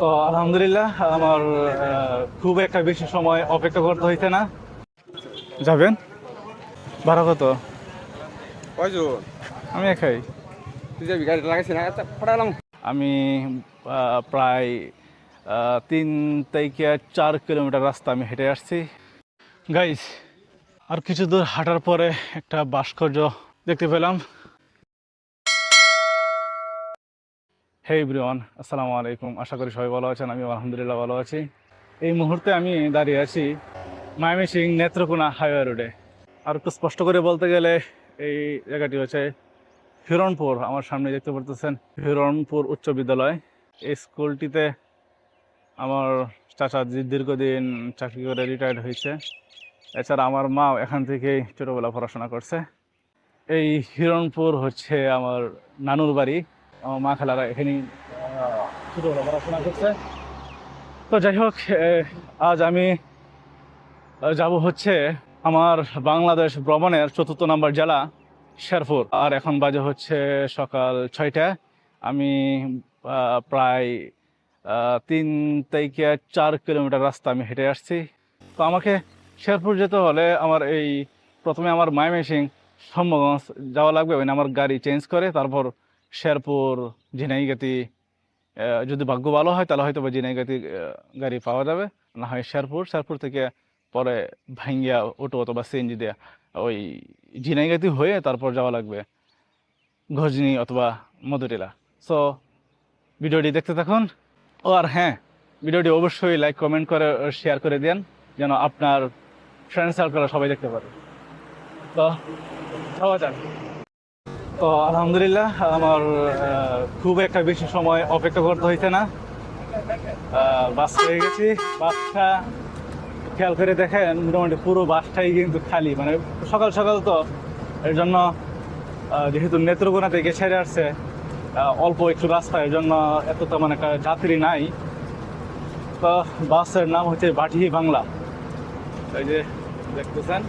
তো আলহামদুলিল্লাহ আমার খুব একটা বেশি সময় অপেক্ষা করতে হইছে না। যাবেন? ভাড়া কত? কয়জন? আমি একাই। তুই যাবি গাড়ি লাগাইছি না? আচ্ছা ফটালাম আমি প্রায় তিন থেকে চার কিলোমিটার রাস্তা আমি হেঁটে আসছি। গাইস আর কিছু দূর হাঁটার পরে একটা ভাস্কর্য দেখতে পেলাম। হে ব্রিওয়ান আসসালামু আলাইকুম। আশা করি সবাই ভালো আছেন আমি আলহামদুলিল্লাহ ভালো আছি। এই মুহূর্তে আমি দাঁড়িয়ে আছি ময়মনসিং নেত্রকোনা হাইওয়ে রোডে। আর একটু স্পষ্ট করে বলতে গেলে এই জায়গাটি হচ্ছে হিরণপুর। আমার সামনে দেখতে পারতেছেন হিরণপুর উচ্চ বিদ্যালয়। এই স্কুলটিতে আমার চাচা দীর্ঘদিন চাকরি করে রিটায়ার্ড হয়েছে। এছাড়া আমার মা এখান থেকেই ছোটোবেলা পড়াশোনা করছে। এই হিরণপুর হচ্ছে আমার নানুর বাড়ি। আমার মা খালারা এখানেই ছোটোবেলা পড়াশোনা করছে। তো যাই হোক আজ আমি যাব হচ্ছে আমার বাংলাদেশ ভ্রমণের চতুর্থ নম্বর জেলা শেরপুর। আর এখন বাজে হচ্ছে সকাল ছয়টা। আমি প্রায় তিন থেকে চার কিলোমিটার রাস্তা আমি হেঁটে আসছি। তো আমাকে শেরপুর যেতে হলে আমার এই প্রথমে আমার মায়মেসিং সম্ভবগঞ্জ যাওয়া লাগবে। ওই আমার গাড়ি চেঞ্জ করে তারপর শেরপুর, ঝিনাইগাতি যদি ভাগ্য ভালো হয়, তাহলে হয়তো বা ঝিনাইগাতি গাড়ি পাওয়া যাবে। না হয় শেরপুর। শেরপুর থেকে পরে ভাঙ্গিয়া অটো অথবা সিএনজি দেয়া ওই ঝিনাইগাতি হয়ে তারপর যাওয়া লাগবে ঘজনি অথবা মধুটিলা। সো ভিডিওটি দেখতে থাকুন। ও, আর হ্যাঁ ভিডিওটি অবশ্যই লাইক কমেন্ট করে শেয়ার করে দেন যেন আপনার ফ্রেন্ড সার্কেল সবাই দেখতে পারে। তো যাওয়া যাক। তো আলহামদুলিল্লাহ, আমার খুব একটা বেশি সময় অপেক্ষা করতে হয়েছে না। বাস হয়ে গেছি। বাসটা খেয়াল করে দেখেন, মোটামুটি পুরো বাসটাই কিন্তু খালি। মানে সকাল সকাল তো, এর জন্য যেহেতু নেত্রকোনা থেকে ছেড়ে আসছে অল্প একটু রাস্তা, এর জন্য এত তো মানে যাত্রী নাই। তো বাসের নাম হচ্ছে বাটি বাংলা। এই যে দেখতেছেন।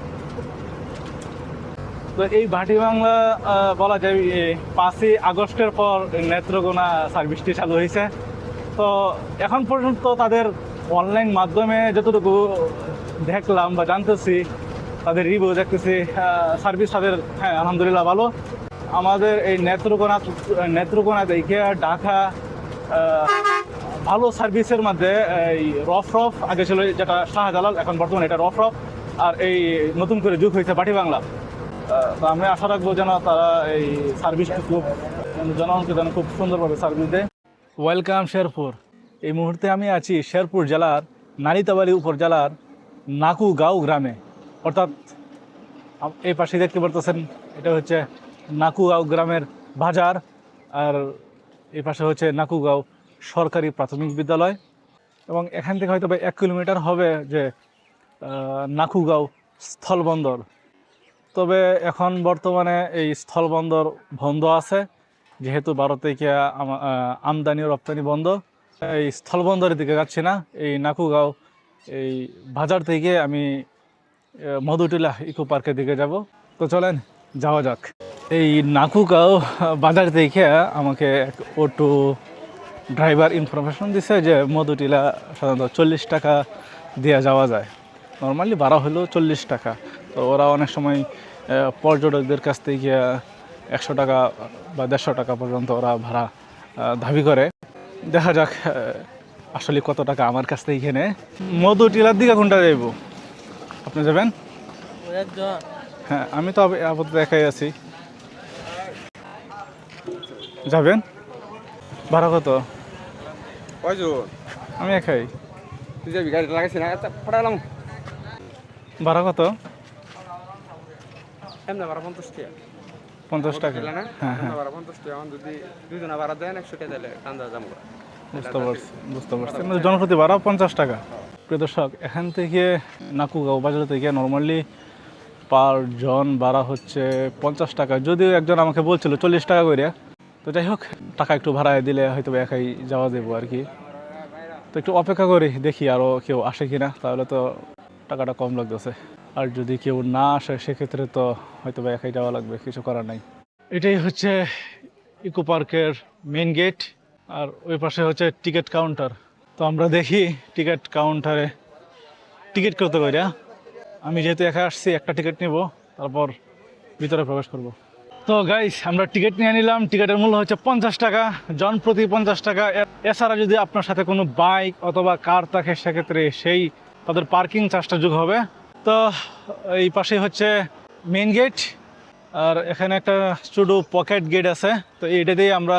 তো এই ভাটি বাংলা বলা যায় পাঁচই আগস্টের পর নেত্রকোনা সার্ভিসটি চালু হয়েছে। তো এখন পর্যন্ত তাদের অনলাইন মাধ্যমে যতটুকু দেখলাম বা জানতেছি, তাদের রিভিউ দেখতেছি সার্ভিস তাদের হ্যাঁ আলহামদুলিল্লাহ ভালো। আমাদের এই নেত্রকোনা নেত্রকোনা দেখে ঢাকা ভালো সার্ভিসের মধ্যে, এই রফ রফ আগে ছিল যেটা শাহজালাল, এখন বর্তমানে এটা রফ রফ আর এই নতুন করে যুগ হয়েছে বাটি বাংলা। আমি আশা রাখব যেন তারা এই সার্ভিসটি খুব, জনগণকে যেন খুব সুন্দরভাবে সার্ভিস দেয়। ওয়েলকাম শেরপুর এই মুহূর্তে আমি আছি শেরপুর জেলার নালিতাবাড়ি উপজেলার নাকু নাকুগাঁও গ্রামে। অর্থাৎ এই পাশে দেখতে পারতেছেন, এটা হচ্ছে নাকুগাঁও গ্রামের বাজার, আর এই পাশে হচ্ছে নাকুগাঁও সরকারি প্রাথমিক বিদ্যালয়। এবং এখান থেকে হয়তো এক কিলোমিটার হবে যে নাকুগাঁও স্থলবন্দর। তবে এখন বর্তমানে এই স্থলবন্দর বন্ধ আছে। যেহেতু ভারত থেকে আমদানি রপ্তানি বন্ধ, এই স্থলবন্দরের দিকে যাচ্ছি না। এই নাকুগাঁও, এই বাজার থেকে আমি মধুটিলা ইকো পার্কের দিকে যাব। তো চলেন, যাওয়া যাক। এই নাকুগাঁও বাজার থেকে আমাকে এক অটো ড্রাইভার ইনফরমেশন দিছে যে মধুটিলা সাধারণত চল্লিশ টাকা দেওয়া যাওয়া যায়। নর্মালি ভাড়া হলো চল্লিশ টাকা। তো ওরা অনেক সময় পর্যটকদের কাছ থেকে একশো টাকা বা দেড়শো টাকা পর্যন্ত ওরা ভাড়া দাবি করে। দেখা যাক আসলে কত টাকা আমার কাছ থেকে এখানে মধু টিলার দিকে কোনটা যাইব? আপনি যাবেন? হ্যাঁ আমি তো আপাতত একাই আছি। যাবেন? ভাড়া কত? কয়জন? আমি একাই। তুই যাবি গাড়ি লাগাইছি না? আচ্ছা ভাড়া কত? এমনি ভাড়া পঞ্চাশ টাকা। পঞ্চাশ টাকা? না হ্যাঁ এমনি ভাড়া পঞ্চাশ টাকা। যদি দুজনে দেন একশো টাকা দিলে টান্দা যাব বুঝতে পারছি বুঝতে পারছি। জনপ্রতি পঞ্চাশ টাকা। প্রিয় দর্শক এখান থেকে নাকুগাঁও বাজার থেকে নর্মালি পার জন ভাড়া হচ্ছে পঞ্চাশ টাকা। যদিও একজন আমাকে বলছিল চল্লিশ টাকা করে তো যাই হোক টাকা একটু ভাড়ায় দিলে হয়তো একাই যাওয়া যাব আর কি তো একটু অপেক্ষা করি দেখি আরও কেউ আসে কিনা। তাহলে তো টাকাটা কম লাগতেছে। আর যদি কেউ না আসে, সেক্ষেত্রে তো হয়তো বা একাই যাওয়া লাগবে, কিছু করার নাই। এটাই হচ্ছে ইকো পার্কের মেন গেট আর ওই পাশে হচ্ছে টিকিট কাউন্টার। তো আমরা দেখি টিকিট কাউন্টারে টিকিট করতে করি আমি যেহেতু একা আসছি, একটা টিকিট নিব, তারপর ভিতরে প্রবেশ করব। তো গাইস আমরা টিকিট নিয়ে নিলাম। টিকিটের মূল্য হচ্ছে পঞ্চাশ টাকা, জন প্রতি পঞ্চাশ টাকা। এছাড়া যদি আপনার সাথে কোনো বাইক অথবা কার থাকে, সেক্ষেত্রে সেই তাদের পার্কিং চার্জটা যোগ হবে। তো এই পাশে হচ্ছে মেইন গেট আর এখানে একটা ছোটো পকেট গেট আছে। তো এইটা দিয়ে আমরা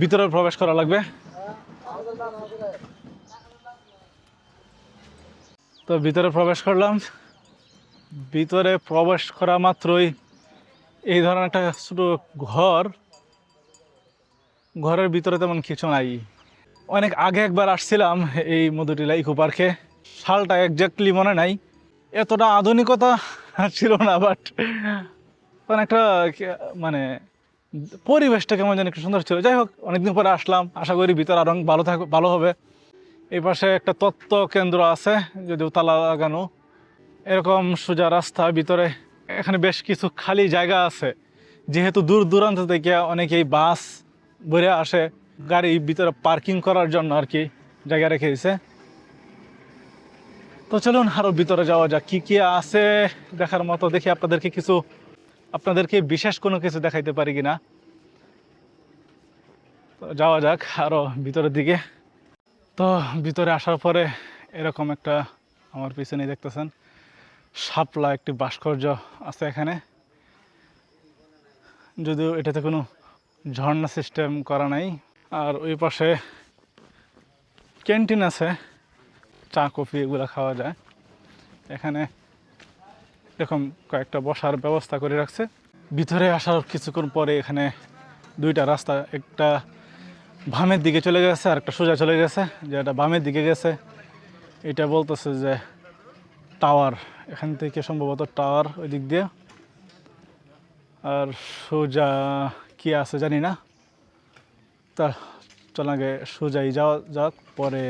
ভিতরে প্রবেশ করা লাগবে। তো ভিতরে প্রবেশ করলাম। ভিতরে প্রবেশ করা মাত্রই এই ধরনের একটা ছোটো ঘর, ঘরের ভিতরে তেমন কিছু নাই। অনেক আগে একবার আসছিলাম এই মধুটিলা ইকো পার্কে। সালটা একজাক্টলি মনে নাই। এতটা আধুনিকতা ছিল না বাট অনেকটা একটা মানে পরিবেশটা কেমন যেন একটু সুন্দর ছিল। যাই হোক, অনেকদিন পরে আসলাম। আশা করি ভিতরে আরও ভালো থাক ভালো হবে। এই পাশে একটা তত্ত্ব কেন্দ্র আছে, যদিও তালা লাগানো। এরকম সোজা রাস্তা, ভিতরে এখানে বেশ কিছু খালি জায়গা আছে। যেহেতু দূর দূরান্ত থেকে অনেকেই বাস ভরে আসে, গাড়ি ভিতরে পার্কিং করার জন্য আর কি জায়গা রেখে দিছে। তো চলুন আরও ভিতরে যাওয়া যাক। কি কি আছে দেখার মতো দেখি আপনাদেরকে কিছু, আপনাদেরকে বিশেষ কোনো কিছু দেখাইতে পারি কিনা? তো যাওয়া যাক আরও ভিতরের দিকে। তো ভিতরে আসার পরে এরকম একটা আমার পিছনে দেখতেছেন, শাপলা একটি ভাস্কর্য আছে এখানে। যদিও এটাতে কোনো ঝর্ণা সিস্টেম করা নাই। আর ওই পাশে ক্যান্টিন আছে। চা, কফি এগুলো খাওয়া যায়। এখানে এরকম কয়েকটা বসার ব্যবস্থা করে রাখছে। ভিতরে আসার কিছুক্ষণ পরে এখানে দুইটা রাস্তা, একটা বামের দিকে চলে গেছে আর একটা সোজা চলে গেছে, যেটা বামের দিকে গেছে। এটা বলতেছে যে টাওয়ার, এখান থেকে সম্ভবত টাওয়ার ওই দিক দিয়ে। আর সোজা কি আছে জানি না। তা চলাগে সোজাই যাওয়া যাক, পরে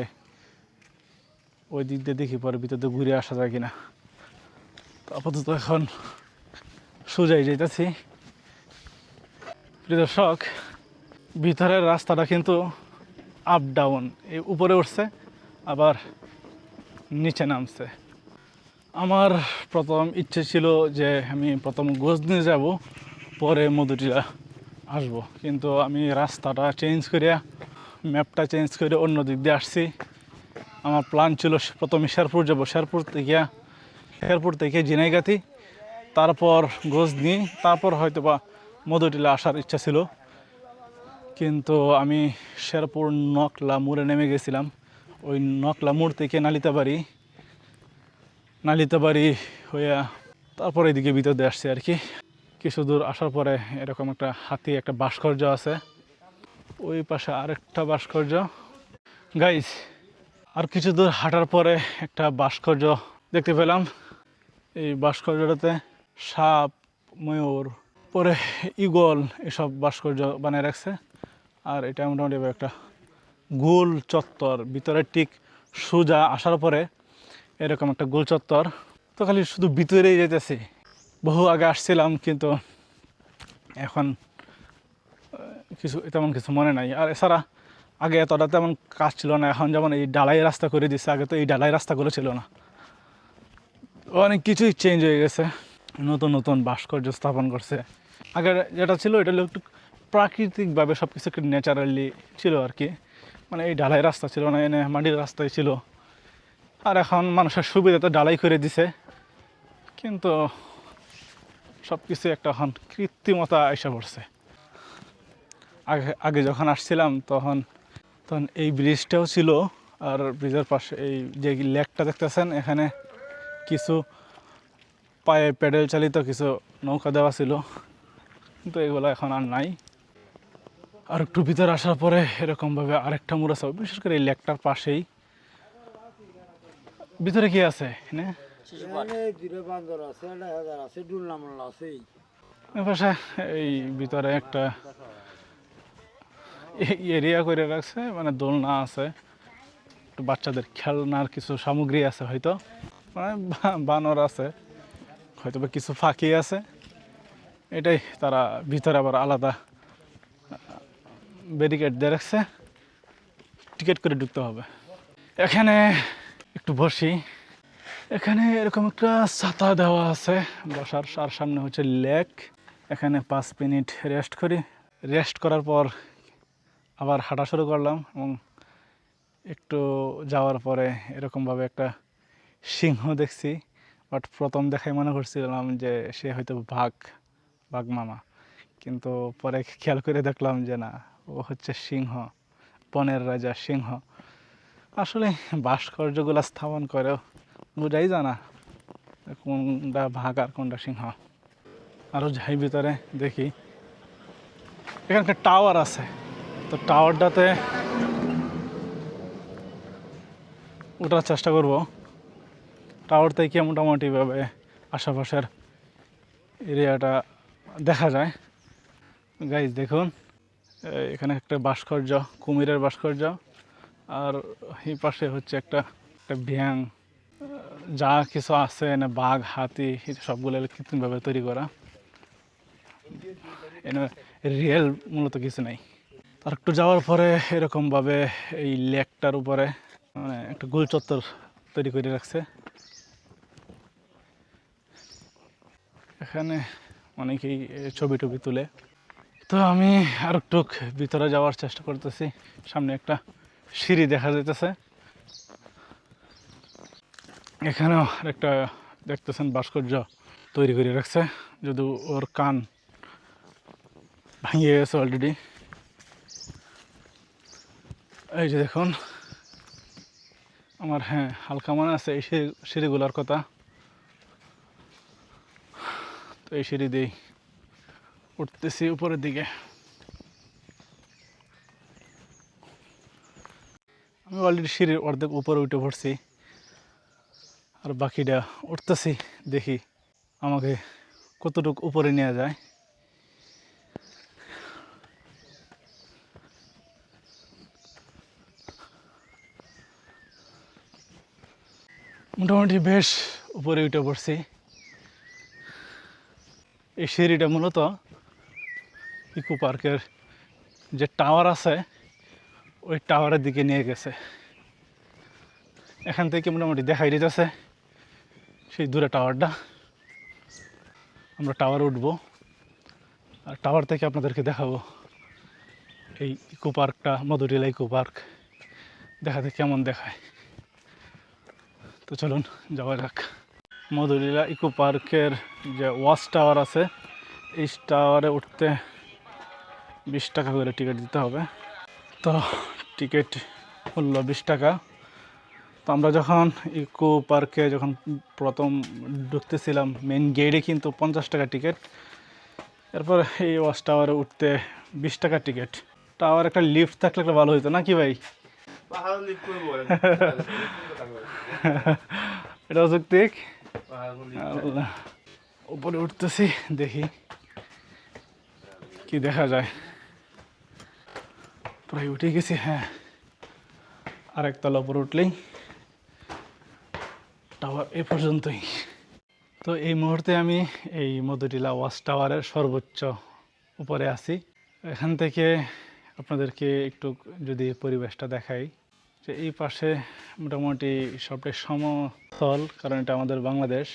ওই দিক দিয়ে দেখি পরে ভিতরে ঘুরে আসা যায় কিনা। আপাতত এখন সোজাই যাইতেছি। প্রিয় দর্শক, ভিতরের রাস্তাটা কিন্তু আপ ডাউন এই উপরে উঠছে, আবার নিচে নামছে। আমার প্রথম ইচ্ছে ছিল যে আমি প্রথম গজনি যাব, পরে মধুটিলা আসব। কিন্তু আমি রাস্তাটা চেঞ্জ করিয়া ম্যাপটা চেঞ্জ করে অন্য দিক দিয়ে আসছি। আমার প্ল্যান ছিল প্রথমে শেরপুর যাব। শেরপুর থেকে শেরপুর থেকে জিনাইগাতি, তারপর গজনি, তারপর হয়তো বা মধুটিলা আসার ইচ্ছা ছিল। কিন্তু আমি শেরপুর নকলা মোড়ে নেমে গেছিলাম। ওই নকলা মোড় থেকে নালিতাবাড়ি নালিতাবাড়ি হইয়া তারপর এদিকে ভিতর দিয়ে আসছে আর কি। কিছু দূর আসার পরে এরকম একটা হাতি, একটা ভাস্কর্য আছে। ওই পাশে আরেকটা ভাস্কর্য। গাইস আর কিছু দূর হাঁটার পরে একটা ভাস্কর্য দেখতে পেলাম। এই ভাস্কর্যটাতে সাপ, ময়ূর, পরে ইগল এসব ভাস্কর্য বানিয়ে রাখছে। আর এটা মোটামুটি একটা গোল চত্বর, ভিতরে ঠিক সোজা আসার পরে এরকম একটা গোল চত্বর। তো খালি শুধু ভিতরেই যেতেছি। বহু আগে আসছিলাম, কিন্তু এখন কিছু তেমন কিছু মনে নাই। আর এছাড়া আগে এতটা তেমন কাজ ছিল না, এখন যেমন এই ডালাই রাস্তা করে দিচ্ছে আগে তো এই ডালাই রাস্তাগুলো ছিল না। অনেক কিছুই চেঞ্জ হয়ে গেছে। নতুন নতুন ভাস্কর্য স্থাপন করছে। আগে যেটা ছিল, এটা একটু প্রাকৃতিকভাবে সব কিছু একটু ন্যাচারালি ছিল আর কি। মানে এই ঢালাই রাস্তা ছিল না, এনে মাটির রাস্তায় ছিল। আর এখন মানুষের সুবিধা তো ঢালাই করে দিছে। কিন্তু সব কিছু একটা এখন কৃত্রিমতা এসে পড়ছে। আগে আগে যখন আসছিলাম, তখন তখন এই ব্রিজটাও ছিল আর ব্রিজের পাশে এই যে লেকটা দেখতেছেন এখানে কিছু পায়ে প্যাডেল চালিত কিছু নৌকা দেওয়া ছিল। কিন্তু এগুলো এখন আর নাই। আর একটু ভিতরে আসার পরে এরকমভাবে আরেকটা মোড় আছে বিশেষ করে এই লেকটার পাশেই। ভিতরে কি আছে এই ভিতরে একটা এরিয়া করে রাখছে মানে দোলনা আছে। একটু বাচ্চাদের খেলনার কিছু সামগ্রী আছে হয়তো। মানে বানর আছে হয়তো বা কিছু ফাঁকি আছে। এটাই তারা ভিতরে আবার আলাদা ব্যারিকেড দিয়ে রাখছে। টিকিট করে ঢুকতে হবে। এখানে একটু বসি। এখানে এরকম একটা ছাতা দেওয়া আছে। বসার সার সামনে হচ্ছে লেক। এখানে পাঁচ মিনিট রেস্ট করি। রেস্ট করার পর আবার হাঁটা শুরু করলাম এবং একটু যাওয়ার পরে এরকমভাবে একটা সিংহ দেখছি। বাট প্রথম দেখায় মনে করছিলাম যে সে হয়তো বাঘ বাঘ মামা। কিন্তু পরে খেয়াল করে দেখলাম যে না, ও হচ্ছে সিংহ, বনের রাজা সিংহ। আসলে ভাস্কর্যগুলো স্থাপন করেও বোঝাই জানা কোনটা ভাগ আর কোনটা সিংহ। আরও যাই ভিতরে দেখি। এখানকার টাওয়ার আছে। তো টাওয়ারটাতে ওঠার চেষ্টা করব। টাওয়ার থেকে মোটামুটিভাবে আশেপাশের এরিয়াটা দেখা যায়। গাইজ দেখুন এখানে একটা ভাস্কর্য, কুমিরের ভাস্কর্য, আর এই পাশে হচ্ছে একটা একটা ব্যাং যা কিছু আছে না বাঘ, হাতি সবগুলো কৃত্রিমভাবে তৈরি করা। এনে রিয়েল মূলত কিছু নাই। আর একটু যাওয়ার পরে এরকমভাবে এই লেকটার উপরে মানে একটা গোল চত্বর তৈরি করে রাখছে। এখানে অনেকেই ছবি টবি তুলে। তো আমি আর একটু ভিতরে যাওয়ার চেষ্টা করতেছি। সামনে একটা সিঁড়ি দেখা যাইতেছে। এখানেও একটা দেখতেছেন ভাস্কর্য তৈরি করে রাখছে। যদি ওর কান ভাঙিয়ে গেছে অলরেডি এই যে দেখুন, আমার হ্যাঁ হালকা মনে আছে এই সিঁড়ি- সিঁড়িগুলোর কথা। তো এই সিঁড়ি দিয়েই উঠতেছি উপরের দিকে। আমি অলরেডি সিঁড়ির অর্ধেক উপরে উঠে পড়ছি, আর বাকিটা উঠতেছি দেখি আমাকে কতটুকু উপরে নেওয়া যায়। মোটামুটি বেশ উপরে উঠে পড়ছি। এই সিঁড়িটা মূলত ইকো পার্কের যে টাওয়ার আছে, ওই টাওয়ারের দিকে নিয়ে গেছে। এখান থেকে মোটামুটি দেখাই দিতেছে সেই দূরে টাওয়ারটা। আমরা টাওয়ার উঠবো। আর টাওয়ার থেকে আপনাদেরকে দেখাবো এই ইকো পার্কটা, মধুরিলা ইকো পার্ক। দেখাতে কেমন দেখায়। তো চলুন, যাওয়া যাক। মধুলীলা ইকো পার্কের যে ওয়াচ টাওয়ার আছে, এই টাওয়ারে উঠতে বিশ টাকা করে টিকিট দিতে হবে। তো টিকিট হলো বিশ টাকা। তো আমরা যখন ইকো পার্কে যখন প্রথম ঢুকতেছিলাম মেন গেটে কিন্তু পঞ্চাশ টাকা টিকিট। এরপর এই ওয়াচ টাওয়ারে উঠতে বিশ টাকা টিকিট। টাওয়ার একটা লিফট থাকলে একটা ভালো হতো না কি ভাই? এটা অযৌক্তিক আল্লাহ উপরে উঠতেছি দেখি কি দেখা যায় প্রায় উঠে গেছি হ্যাঁ আরেক তলা উপরে উঠলেই টাওয়ার এ পর্যন্তই তো এই মুহূর্তে আমি এই মধুটিলা ওয়াচ টাওয়ারের সর্বোচ্চ উপরে আছি এখান থেকে আপনাদেরকে একটু যদি পরিবেশটা দেখাই যে এই পাশে মোটামুটি সবটাই সমতল, কারণ এটা আমাদের বাংলাদেশ।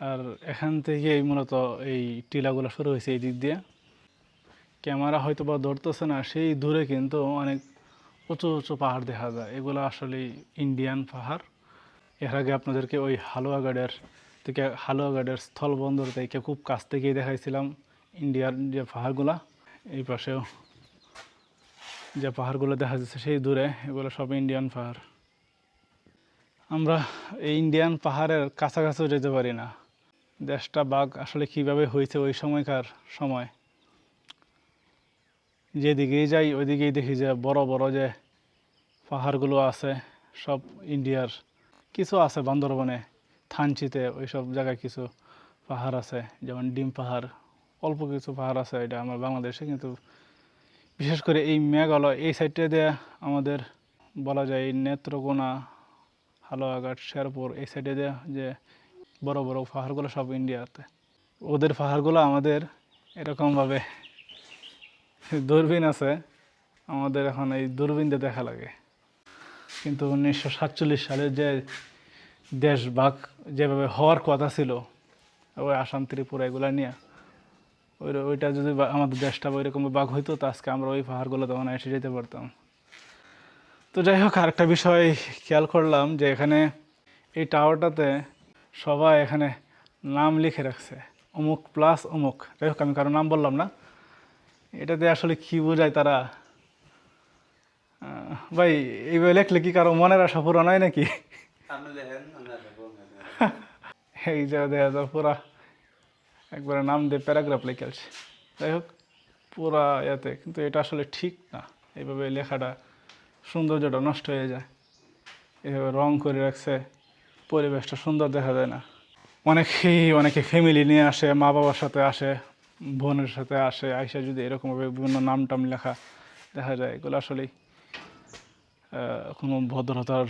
আর এখান থেকে মূলত এই টিলাগুলো শুরু হয়েছে এই দিক দিয়ে। ক্যামেরা হয়তো বা ধরতেছে না, সেই দূরে কিন্তু অনেক উঁচু উঁচু পাহাড় দেখা যায়। এগুলো আসলে ইন্ডিয়ান পাহাড়। এর আগে আপনাদেরকে ওই হালুয়াঘাটের থেকে, হালুয়াঘাটের স্থলবন্দর থেকে খুব কাছ থেকেই দেখাইছিলাম ইন্ডিয়ার যে পাহাড়গুলা। এই পাশেও যে পাহাড়গুলো দেখা যাচ্ছে সেই দূরে, এগুলো সব ইন্ডিয়ান পাহাড়। আমরা এই ইন্ডিয়ান পাহাড়ের কাছাকাছিও যেতে পারি না। দেশটা বাঘ আসলে কীভাবে হয়েছে ওই সময়কার সময়। যেদিকেই যাই, ওইদিকেই দেখি যে বড় বড় যে পাহাড়গুলো আছে, সব ইন্ডিয়ার কিছু আছে বান্দরবনে, থানচিতে ওই সব জায়গায় কিছু পাহাড় আছে, যেমন ডিম পাহাড়। অল্প কিছু পাহাড় আছে, এটা আমার বাংলাদেশে, কিন্তু বিশেষ করে এই মেঘালয়, এই সাইডটা দিয়ে আমাদের বলা যায় নেত্রকোনা, হালুয়াঘাট, শেরপুর, এই সাইডে দিয়ে যে বড় বড় পাহাড়গুলো সব ইন্ডিয়াতে। ওদের পাহাড়গুলো আমাদের এরকমভাবে দূরবীন আছে, আমাদের এখন এই দূরবীনতে দেখা লাগে। কিন্তু উনিশশো সাতচল্লিশ সালে যে দেশ ভাগ যেভাবে হওয়ার কথা ছিল, ওই আসাম, ত্রিপুরা, এগুলা নিয়ে ওইটা যদি আমাদের দেশটা ওইরকম বাঘ হইতো তো আজকে আমরা ওই পাহাড়গুলো তখন এসে যেতে পারতাম। তো যাই হোক আরেকটা বিষয় খেয়াল করলাম যে এখানে এই টাওয়ারটাতে সবাই এখানে নাম লিখে রাখছে অমুক প্লাস অমুক। যাই হোক আমি কারও নাম বললাম না। এটাতে আসলে কি বোঝায় তারা? ভাই এইভাবে লেখলে কি কারও মনের আশা পূরণ হয় নাকি? এই যে দেখা যায় পুরা। একবারে নাম দিয়ে প্যারাগ্রাফ লিখে আছে যাই হোক, পুরা ইয়াতে কিন্তু এটা আসলে ঠিক না। এইভাবে লেখাটা, সৌন্দর্যটা নষ্ট হয়ে যায়। এভাবে রং করে রাখছে, পরিবেশটা সুন্দর দেখা যায় না। অনেকেই, অনেকে ফ্যামিলি নিয়ে আসে মা বাবার সাথে আসে, বোনের সাথে আসে, আইসা যদি এরকমভাবে বিভিন্ন নাম টাম লেখা দেখা যায়, এগুলো আসলেই কোনো ভদ্রতার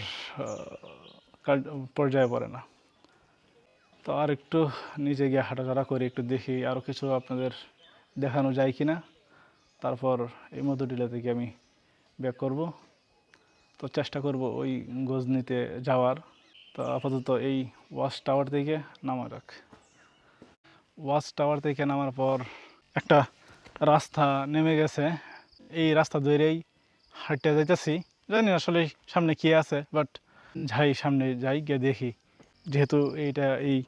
পর্যায়ে পড়ে না। তো আর একটু নিজে গিয়ে হাঁটাচলা করি একটু দেখি আরও কিছু আপনাদের দেখানো যায় কি না তারপর এই মধুটিলা থেকে আমি ব্যাক করব। তো চেষ্টা করব ওই গজনিতে যাওয়ার। তো আপাতত এই ওয়াচ টাওয়ার থেকে নামা যাক ওয়াচ টাওয়ার থেকে নামার পর একটা রাস্তা নেমে গেছে। এই রাস্তা ধরেই হাঁটতে যাইতেছি। জানি আসলে সামনে কি আছে বাট যাই সামনে যাই গিয়ে দেখি। যেহেতু এইটা এই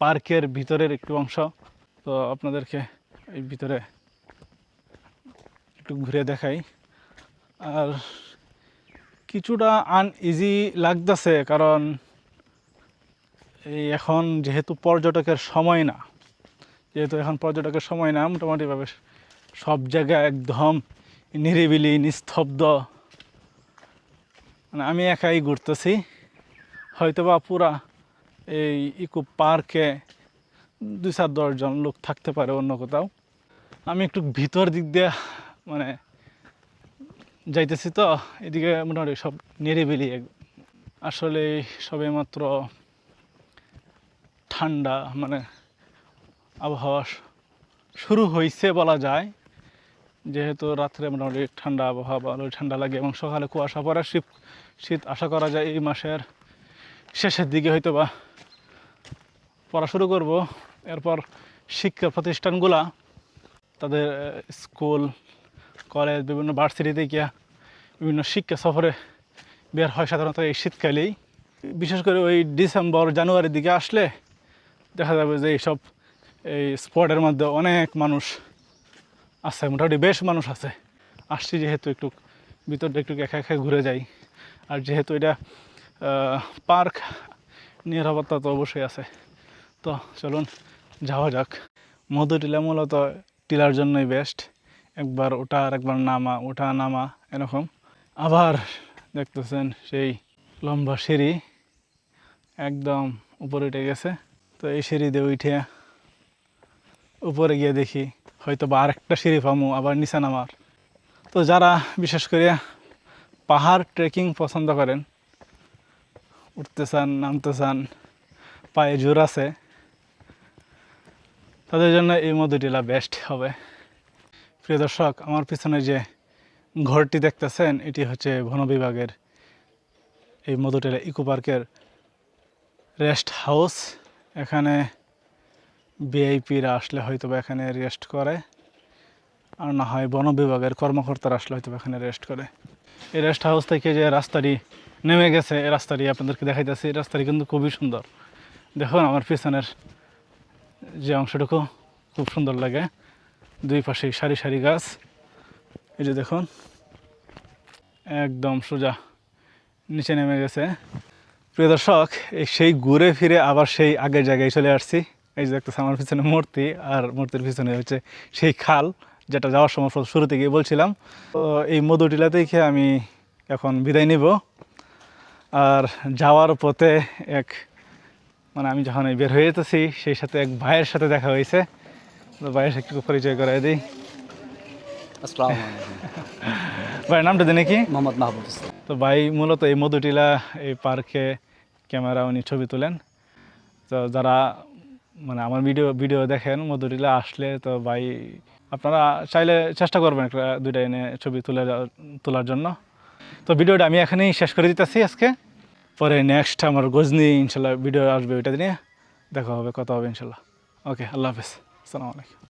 পার্কের ভিতরের একটু অংশ। তো আপনাদেরকে এই ভিতরে একটু ঘুরে দেখাই। আর কিছুটা আনইজি লাগতেছে কারণ এই এখন যেহেতু পর্যটকের সময় না, যেহেতু এখন পর্যটকের সময় না, মোটামুটিভাবে সব জায়গায় একদম নিরিবিলি, নিস্তব্ধ। মানে আমি একাই ঘুরতেছি। হয়তোবা পুরা এই ইকো পার্কে দুই চার দশজন লোক থাকতে পারে অন্য কোথাও। আমি একটু ভিতর দিক দিয়ে মানে যাইতেছি তো, এদিকে মোটামুটি সব নিরিবিলি। আসলে সবে মাত্র ঠান্ডা মানে আবহাওয়া শুরু হয়েছে বলা যায়। যেহেতু রাত্রে মোটামুটি ঠান্ডা আবহাওয়া ভালো ঠান্ডা লাগে এবং সকালে কুয়াশা পড়ে। শীত শীত আশা করা যায় এই মাসের শেষের দিকে হয়তো বা পড়া শুরু করব। এরপর শিক্ষা প্রতিষ্ঠানগুলা, তাদের স্কুল, কলেজ, বিভিন্ন ভার্সিটিতে গিয়া বিভিন্ন শিক্ষা সফরে বের হয় সাধারণত এই শীতকালেই। বিশেষ করে ওই ডিসেম্বর, জানুয়ারির দিকে আসলে দেখা যাবে যে এইসব এই স্পটের মধ্যে অনেক মানুষ আছে, মোটামুটি বেশ মানুষ আছে। আসছি যেহেতু একটু ভিতরটা একটু একা একা ঘুরে যাই। আর যেহেতু এটা পার্ক নিরাপত্তা তো অবশ্যই আছে। তো চলুন যাওয়া যাক। মধু টিলা মূলত টিলার জন্যই বেস্ট একবার ওটা আর একবার নামা, ওঠা, নামা, এরকম। আবার দেখতেছেন সেই লম্বা সিঁড়ি একদম উপরে উঠে গেছে। তো এই সিঁড়ি দিয়ে উঠে উপরে গিয়ে দেখি হয়তো বা আরেকটা সিঁড়ি পামু, আবার নিচে নামার। তো যারা বিশেষ করে পাহাড় ট্রেকিং পছন্দ করেন উঠতে চান নামতে চান পায়ে জোর আছে। তাদের জন্য এই মধুটিলা বেস্ট হবে। প্রিয় দর্শক, আমার পিছনে যে ঘরটি দেখতেছেন, এটি হচ্ছে বন বিভাগের এই মধুটিলা ইকো পার্কের রেস্ট হাউস এখানে ভিআইপিরা আসলে হয়তো এখানে রেস্ট করে, আর না হয় বন বিভাগের কর্মকর্তারা আসলে হয়তো এখানে রেস্ট করে। এই রেস্ট হাউস থেকে যে রাস্তাটি নেমে গেছে রাস্তাটি আপনাদেরকে দেখাইতেছি। রাস্তাটি কিন্তু খুবই সুন্দর। দেখুন, আমার পিছনের যে অংশটুকু খুব সুন্দর লাগে। দুই পাশে সারি সারি গাছ। এই যে দেখুন, একদম সোজা নিচে নেমে গেছে। প্রিয় দর্শক, এই সেই ঘুরে ফিরে আবার সেই আগের জায়গায় চলে আসছি। এই যে দেখতেছে আমার পিছনে মূর্তি আর মূর্তির পিছনে হচ্ছে সেই খাল, যেটা যাওয়ার সময় শুরু থেকে বলছিলাম। তো এই মধুটিলা থেকে আমি এখন বিদায় নিব। আর যাওয়ার পথে এক মানে আমি যখন এই বের হয়ে যেতেছি সেই সাথে এক ভাইয়ের সাথে দেখা হয়েছে। তো ভাইয়ের সাথে একটু পরিচয় করাই দিই। আসসালামু আলাইকুম। ভাইয়ের নামটা দিনে কি? মোহাম্মদ মাহবুব তো ভাই মূলত এই মধুটিলা এই পার্কে ক্যামেরা উনি ছবি তোলেন। তো যারা মানে আমার ভিডিও ভিডিও দেখেন মধুটিলা আসলে তো ভাই আপনারা চাইলে চেষ্টা করবেন একটা দুইটা এনে ছবি তুলে তোলার জন্য। তো ভিডিওটা আমি এখানেই শেষ করে দিতেছি আজকে। পরে নেক্সট আমার গজনি, ইনশাল্লাহ ভিডিও আসবে ওইটা নিয়ে। দেখা হবে, কথা হবে, ইনশাল্লাহ। ওকে আল্লাহ হাফেজ। আসসালামু আলাইকুম।